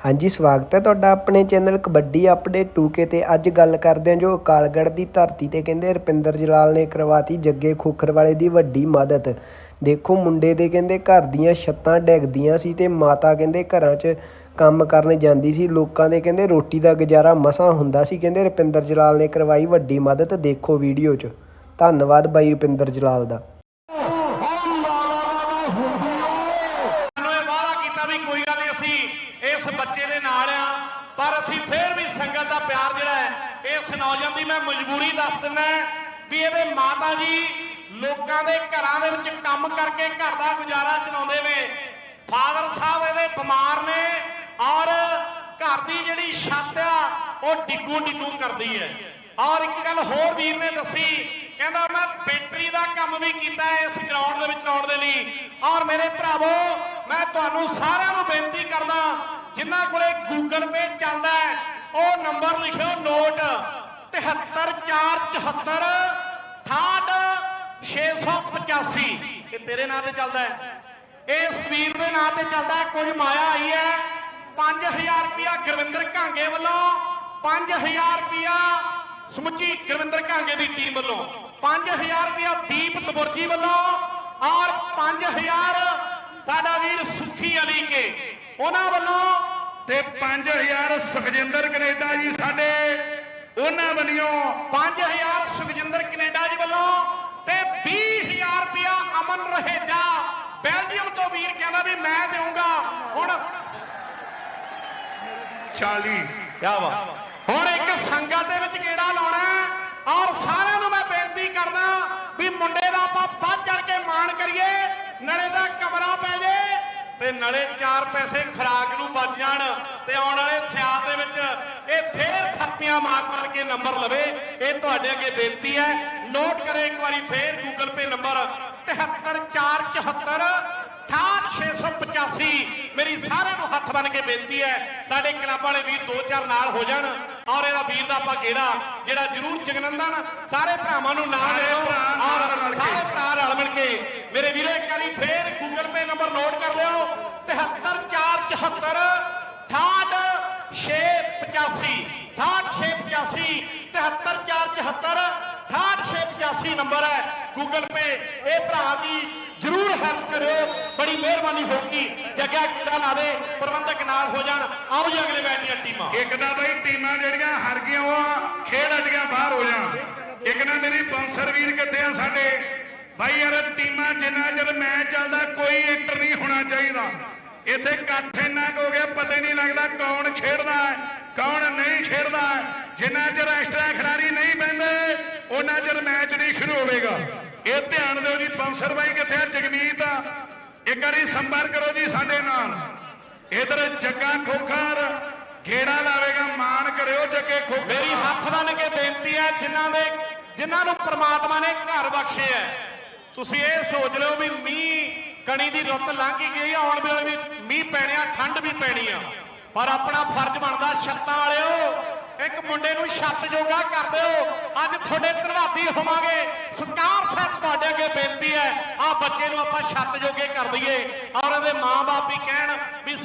ਹਾਂਜੀ, ਸਵਾਗਤ ਹੈ ਤੁਹਾਡਾ ਆਪਣੇ ਚੈਨਲ ਕਬੱਡੀ ਅਪਡੇਟ 2K ਤੇ। ਅੱਜ ਗੱਲ ਕਰਦੇ ਹਾਂ ਜੋ ਅਕਾਲਗੜ੍ਹ ਦੀ ਧਰਤੀ ਤੇ ਕਹਿੰਦੇ ਰੁਪਿੰਦਰ ਜਲਾਲ ਨੇ ਕਰਵਾਤੀ ਜੱਗੇ ਖੋਖਰ ਵਾਲੇ ਦੀ ਵੱਡੀ ਮਦਦ। ਦੇਖੋ, ਮੁੰਡੇ ਦੇ ਕਹਿੰਦੇ ਘਰ ਦੀਆਂ ਛੱਤਾਂ ਡਿੱਗਦੀਆਂ ਸੀ ਤੇ ਮਾਤਾ ਕਹਿੰਦੇ ਘਰਾਂ 'ਚ ਕੰਮ ਕਰਨ ਜਾਂਦੀ ਸੀ। ਲੋਕਾਂ ਦੇ ਕਹਿੰਦੇ ਰੋਟੀ ਦਾ ਗੁਜ਼ਾਰਾ ਮਸਾਂ ਹੁੰਦਾ ਸੀ। ਕਹਿੰਦੇ ਰੁਪਿੰਦਰ ਜਲਾਲ ਨੇ ਕਰਵਾਈ ਵੱਡੀ ਮਦਦ। ਦੇਖੋ ਵੀਡੀਓ 'ਚ। ਧੰਨਵਾਦ ਬਾਈ ਰੁਪਿੰਦਰ ਜਲਾਲ ਦਾ ਸਾਨੂੰ ਇਹ ਵਾਅਦਾ ਕੀਤਾ ਵੀ ਕੋਈ ਗੱਲ ਨਹੀਂ ਅਸੀਂ ਇਸ ਬੱਚੇ ਦੇ ਨਾਲ ਆ, ਪਰ ਅਸੀਂ ਫੇਰ ਵੀ ਸੰਗਤ ਦਾ ਪਿਆਰ ਜਿਹੜਾ ਹੈ, ਇਸ ਨੌਜਵਾਨ ਦੀ ਮੈਂ ਮਜਬੂਰੀ ਦੱਸ ਦਿੰਦਾ ਵੀ ਇਹਦੇ ਮਾਤਾ ਜੀ ਲੋਕਾਂ ਦੇ ਘਰਾਂ ਦੇ ਵਿੱਚ ਕੰਮ ਕਰਕੇ ਘਰ ਦਾ ਗੁਜ਼ਾਰਾ ਚਲਾਉਂਦੇ ਨੇ। ਫਾਦਰ ਸਾਹਿਬ ਇਹਦੇ ਬਿਮਾਰ ਨੇ ਔਰ ਘਰ ਦੀ ਜਿਹੜੀ ਛੱਤ ਆ, ਉਹ ਡਿੱਗੂ ਡਿੱਗੂ ਕਰਦੀ ਹੈ। ਔਰ ਇੱਕ ਗੱਲ ਹੋਰ ਵੀਰ ਨੇ ਦੱਸੀ, ਕਹਿੰਦਾ ਮੈਂ ਬੈਟਰੀ ਦਾ ਕੰਮ ਵੀ ਕੀਤਾ ਇਸ ਗਰਾਊਂਡ ਦੇ ਵਿੱਚ ਆਉਣ ਦੇ ਲਈ। ਔਰ ਮੇਰੇ ਭਰਾਵੋ, ਮੈਂ ਤੁਹਾਨੂੰ ਸਾਰਿਆਂ ਨੂੰ ਬੇਨਤੀ ਕਰਦਾ ਜਿਨ੍ਹਾਂ ਕੋਲੇ ਗੂਗਲ ਪੇ ਚੱਲਦਾ ਹੈ, ਉਹ ਨੰਬਰ ਲਿਖਿਓ ਨੋਟ 73474 685 ਇਹ ਤੇਰੇ ਨਾਂ ਤੇ ਚੱਲਦਾ ਹੈ। ਇਸ ਵੀਰ ਦੇ ਨਾਂ ਤੇ ਚੱਲਦਾ ਕੁਝ ਮਾਇਆ ਆਈ ਹੈ। 5000 ਰੁਪਿਆ ਗੁਰਵਿੰਦਰ ਘਾਂਗੇ ਵੱਲੋਂ 5000 ਰੁਪਿਆ ਸਮੁੱਚੀ ਗੁਰਵਿੰਦਰ ਘਾਂਗੇ ਦੀ ਟੀਮ ਵੱਲੋਂ 5000 ਰੁਪਿਆ ਦੀਪ ਤਬੁਰਜੀ ਵੱਲੋਂ, ਔਰ 5000 ਸਾਡਾ ਵੀਰ ਸੁਖੀ ਅਲੀ ਕੇ। ਉਹਨਾਂ ਵੱਲੋਂ ਤੇ 5000 ਸੁਖਜਿੰਦਰ ਕੈਨੇਡਾ ਜੀ ਸਾਡੇ ਉਹਨਾਂ ਬਣਿਓ 5000 ਸੁਖਜਿੰਦਰ ਕੈਨੇਡਾ ਜੀ ਵੱਲੋਂ ਤੇ 20000 ਰੁਪਿਆ ਅਮਨरहेਜਾ ਬੈਲਜੀਅਮ ਤੋਂ ਵੀਰ ਕਹਿੰਦਾ ਵੀ ਮੈਂ ਦੇਵਾਂਗਾ ਹੁਣ 40 ਕਿਆ ਵਾ ਹੁਣ ਇੱਕ ਸੰਗਤ ਦੇ ਵਿੱਚ ਕਿਹੜਾ ਲਾਉਣਾ? ਔਰ ਸਾਰਿਆਂ ਨੂੰ ਮੈਂ ਬੇਨਤੀ ਕਰਦਾ ਵੀ ਮੁੰਡੇ ਦਾ ਆਪਾਂ ਵੱਧ ਚੜ ਕੇ ਮਾਣ ਕਰੀਏ ਨਲੇ ਦਾ ਕਮਰਾ ਪੈ ਜੇ ਤੇ ਨਲੇ ਚਾਰ ਪੈਸੇ ਖਰਾਕ ਨੂੰ ਬਚ ਜਾਣ ਤੇ ਆਉਣ ਵਾਲੇ ਸਿਆਲ ਦੇ ਵਿੱਚ ਇਹ ਫੇਰ ਥੱਪੀਆਂ ਮਾਰ ਮਾਰ ਕੇ ਨੰਬਰ ਲਵੇ ਇਹ ਤੁਹਾਡੇ ਅੱਗੇ ਬੇਨਤੀ ਹੈ। ਨੋਟ ਕਰੇ ਇੱਕ ਵਾਰੀ ਫੇਰ ਗੂਗਲ ਪੇ ਨੰਬਰ 73474 68685 ਮੇਰੀ ਸਾਰਿਆਂ ਨੂੰ ਹੱਥ ਬੰਨ ਕੇ ਬੇਨਤੀ ਹੈ ਸਾਡੇ ਕਲੱਬ ਵਾਲੇ ਵੀਰ ਦੋ ਚਾਰ ਨਾਲ ਹੋ ਜਾਣ ਔਰ ਇਹਦਾ ਵੀਰ ਦਾ ਆਪਾਂ ਗੇੜਾ ਜਿਹੜਾ ਜਰੂਰ ਜਗਨੰਦਨ ਸਾਰੇ ਭਰਾਵਾਂ ਨੂੰ ਨਾਲ ਲਿਓ ਔਰ ਸਾਰੇ ਭਰਾ ਰਲ ਮਿਲ ਕੇ। ਮੇਰੇ ਵੀਰੋ ਇੱਕ ਵਾਰੀ ਫੇਰ ਗੂਗਲ ਪੇ ਨੰਬਰ ਨੋਟ ਕਰ ਲਿਓ। 73474 685 ਨੰਬਰ ਹੈ। ਗੂਗਲ ਪੇ ਇਹ ਭਰਾ ਦੀ ਜਰੂਰ ਹੈਲਪ ਕਰਿਓ। ਬੜੀ ਮਿਹਰਬਾਨੀ ਹੋਊਗੀ। ਜੱਗਾ ਕਿੱਡਾ ਲਾ ਪ੍ਰਬੰਧਕ ਨਾਲ ਹੋ ਜਾਣ। ਆਓ ਜੀ ਅਗਲੇ ਮੈਚ ਦੀਆਂ ਟੀਮਾਂ। ਇੱਕ ਤਾਂ ਬਈ ਟੀਮਾਂ ਜਿਹੜੀਆਂ ਹਾਰ ਗਈਆਂ, ਉਹ ਖੇਡ ਅੱਡੀਆਂ ਬਾਹਰ ਹੋ ਜਾਣ। ਇੱਕ ਨਾ ਮੇਰੀ ਬਾਉਂਸਰ ਵੀਰ ਕਿੱਥੇ ਆ ਸਾਡੇ? ਬਾਈ ਯਾਰ, ਟੀਮਾਂ ਜਿੰਨਾ ਚਿਰ ਮੈਚ ਚੱਲਦਾ, ਕੋਈ ਐਕਟਰ ਨਹੀਂ ਹੋਣਾ ਚਾਹੀਦਾ। ਇੱਥੇ ਇਕੱਠ ਇੰਨਾ ਕੁ ਹੋ ਗਿਆ, ਪਤਾ ਹੀ ਨਹੀਂ ਲੱਗਦਾ ਕੌਣ ਖੇਡਦਾ ਹੈ, ਕੌਣ ਨਹੀਂ ਖੇਡਦਾ। ਜਿੰਨਾ ਚਿਰ ਐਕਸਟਰਾ ਖਿਡਾਰੀ ਨਹੀਂ ਪੈਂਦੇ, ਉਹਨਾਂ ਚਿਰ ਮੈਚ ਨਹੀਂ ਸ਼ੁਰੂ ਹੋਵੇਗਾ। ਇਹ ਧਿਆਨ ਦਿਓ ਜੀ ਬਾਉਂਸਰ ਬਾਈ ਕਿੱਥੇ ਆ? ਜਗਮੀਤ ਆ। ਇੱਕ ਵਾਰੀ ਸੰਪਰਕ ਕਰੋ ਜੀ ਸਾਡੇ ਨਾਲ। ਇਧਰ ਜੱਗਾ ਖੋਖਰ, ਗੇੜਾ ਲਾਵੇਗਾ, ਮਾਣ ਕਰਿਓ ਜੱਗੇ ਖੋਖਰ। ਮੇਰੀ ਹੱਥ ਬੰਨ ਕੇ ਬੇਨਤੀ ਹੈ, ਜਿਨ੍ਹਾਂ ਦੇ ਜਿਨ੍ਹਾਂ ਨੂੰ ਪ੍ਰਮਾਤਮਾ ਨੇ ਘਰ ਬਖਸ਼ਿਆ ਤੁਸੀਂ ਇਹ ਸੋਚ ਲਿਓ ਵੀ ਮੀਂਹ ਕਣੀ ਦੀ ਰੁੱਤ ਲੰਘ ਹੀ ਗਈ ਆ, ਆਉਣ ਵੇਲੇ ਵੀ ਮੀਂਹ ਪੈਣਿਆ ਠੰਡ ਵੀ ਪੈਣੀ ਆ। ਪਰ ਆਪਣਾ ਫਰਜ਼ ਬਣਦਾ ਛੱਤਾਂ ਵਾਲਿਓ ਇੱਕ ਮੁੰਡੇ ਨੂੰ ਛੱਤ ਜੋਗਾ ਕਰ ਦਿਓ। ਅੱਜ ਤੁਹਾਡੇ ਧਰਵਾਦੀ ਹੋਵਾਂਗੇ। ਸਰਕਾਰ ਸਾਹਿਬ ਤੁਹਾਡੇ ਅੱਗੇ ਬੇਨਤੀ ਹੈ ਆ ਬੱਚੇ ਨੂੰ ਆਪਾਂ ਛੱਤ ਜੋਗੇ ਕਰ ਦਈਏ। ਔਰ ਇਹਦੇ ਮਾਂ-ਬਾਪ ਵੀ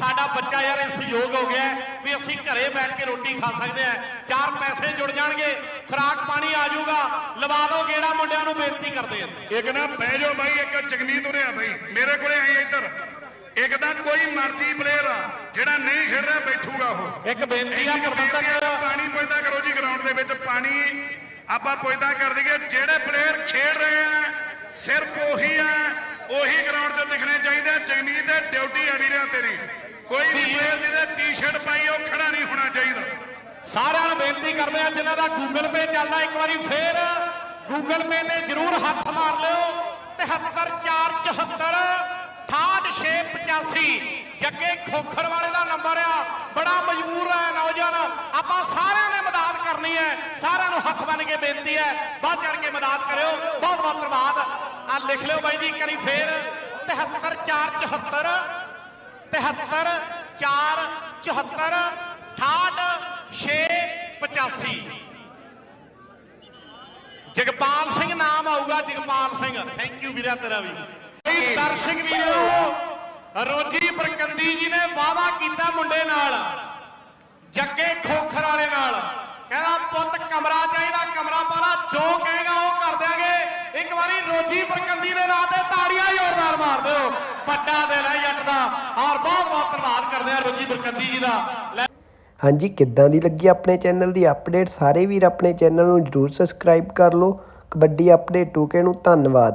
ਸਾਡਾ ਬੱਚਾ ਯਾਰ ਇਸ ਯੋਗ ਹੋ ਗਿਆ ਵੀ ਅਸੀਂ ਘਰੇ ਬੈਠ ਕੇ ਰੋਟੀ ਖਾ ਸਕਦੇ ਆ ਚਾਰ ਪੈਸੇ ਜੁੜ ਜਾਣਗੇ ਖੁਰਾਕ ਪਾਣੀ ਆ ਜਾਊਗਾ ਲਵਾ ਦਿਓ ਗੇੜਾ ਮੁੰਡਿਆਂ ਨੂੰ ਬੇਨਤੀ ਕਰਦੇ ਆ ਇੱਕ ਨਾ ਬਹਿ ਜਾਓ ਬਾਈ ਇੱਕ ਜਗਮੀਤ ਉਰੇ ਆ ਬਾਈ। ਮੇਰੇ ਕੋਲੇ ਆਈ ਇੱਧਰ। ਇੱਕ ਤਾਂ ਕੋਈ ਮਰਜ਼ੀ ਪਲੇਅਰ ਆ ਜਿਹੜਾ ਨਹੀਂ ਖੇਡ ਰਿਹਾ ਬੈਠੂਗਾ ਉਹ। ਇੱਕ ਬੇਨਤੀ ਆ ਪ੍ਰਬੰਧਕ ਪਾਣੀ ਪੁੱਜਦਾ ਕਰੋ ਜੀ ਗਰਾਊਂਡ ਦੇ ਵਿੱਚ। ਪਾਣੀ ਆਪਾਂ ਪੁੱਜਦਾ ਕਰ ਦਈਏ। ਜਿਹੜੇ ਪਲੇਅਰ ਖੇਡ ਰਹੇ ਆ ਸਿਰਫ ਉਹੀ ਆ ਉਹੀ ਗਰਾਊਂਡ 'ਚ ਦਿਖਣੇ ਚਾਹੀਦੇ ਆ। ਜਗਮੀਤ ਦੇ ਡਿਊਟੀ ਆ ਵੀਰਿਆ ਤੇਰੀ ਕੋਈ ਵੀ ਪਲੇਅਰ ਜਿਹਦੇ ਟੀ-ਸ਼ਰਟ ਪਾਈ ਉਹ ਖੜਾ ਨਹੀਂ ਹੋਣਾ ਚਾਹੀਦਾ ਸਾਰਿਆਂ ਨੂੰ ਬੇਨਤੀ ਕਰਦੇ ਆ ਜਿਨ੍ਹਾਂ ਦਾ ਗੂਗਲ ਪੇ ਚੱਲਦਾ, ਇੱਕ ਵਾਰੀ ਫੇਰ ਗੂਗਲ ਪੇ ਨੇ ਜਰੂਰ ਹੱਥ ਮਾਰ ਲਿਓ। 73474 68685 ਜੱਗੇ ਖੋਖਰ ਵਾਲੇ ਦਾ ਨੰਬਰ ਆ। ਬੜਾ ਮਜਬੂਰ ਹੈ ਨੌਜਵਾਨ। ਆਪਾਂ ਸਾਰਿਆਂ ਨੇ ਮਦਦ ਕਰਨੀ ਹੈ। ਸਾਰਿਆਂ ਨੂੰ ਹੱਥ ਬੰਨ ਕੇ ਬੇਨਤੀ ਹੈ। ਵੱਧ ਚੜ ਕੇ ਮਦਦ ਕਰਿਓ। ਬਹੁਤ ਬਹੁਤ ਧੰਨਵਾਦ। ਆ ਲਿਖ ਲਿਓ ਬਾਈ ਜੀ, ਇੱਕ ਵਾਰੀ ਫੇਰ। 73474 73 4 74 68 6 85 ਜਗਪਾਲ ਸਿੰਘ ਨਾਮ ਆਊਗਾ ਜਗਪਾਲ ਸਿੰਘ। ਥੈਂਕ ਯੂ ਵੀਰਾ ਤੇਰਾ ਵੀ। ਇਹ ਦਰਸ਼ਕ ਵੀਰੋ ਰੋਜੀ ਬਰਕੰਦੀ ਜੀ ਨੇ ਵਾਅਦਾ ਕੀਤਾ ਮੁੰਡੇ ਨਾਲ ਜੱਗੇ ਖੋਖਰ ਵਾਲੇ ਨਾਲ। ਕਹਿੰਦਾ ਪੁੱਤ ਕਮਰਾ ਚਾਹੀਦਾ ਕਮਰਾ ਪਾਲਾ ਜੋ ਕਹੇਗਾ ਉਹ ਕਰ ਦਿਆਂਗੇ। ਇੱਕ ਵਾਰੀ ਰੋਜੀ ਬਰਕੰਦੀ ਦੇ ਨਾਂ ਤੇ ਤਾੜੀਆਂ ਜ਼ੋਰਦਾਰ ਮਾਰ ਦਿਓ। ਵੱਡਾ ਦਿਲ ਹੈ ਜੱਟ ਦਾ। ਔਰ ਬਹੁਤ ਬਹੁਤ ਧੰਨਵਾਦ ਕਰਦੇ ਆ ਰੋਜੀ ਬਰਕੰਦੀ ਜੀ ਦਾ। ਲੈ ਹਾਂਜੀ, ਕਿੱਦਾਂ ਦੀ ਲੱਗੀ ਆਪਣੇ ਚੈਨਲ ਦੀ ਅਪਡੇਟ ਸਾਰੇ ਵੀਰ ਆਪਣੇ ਚੈਨਲ ਨੂੰ ਜਰੂਰ ਸਬਸਕ੍ਰਾਈਬ ਕਰ ਲਓ। ਕਬੱਡੀ ਅਪਡੇਟ 2K ਨੂੰ ਧੰਨਵਾਦ।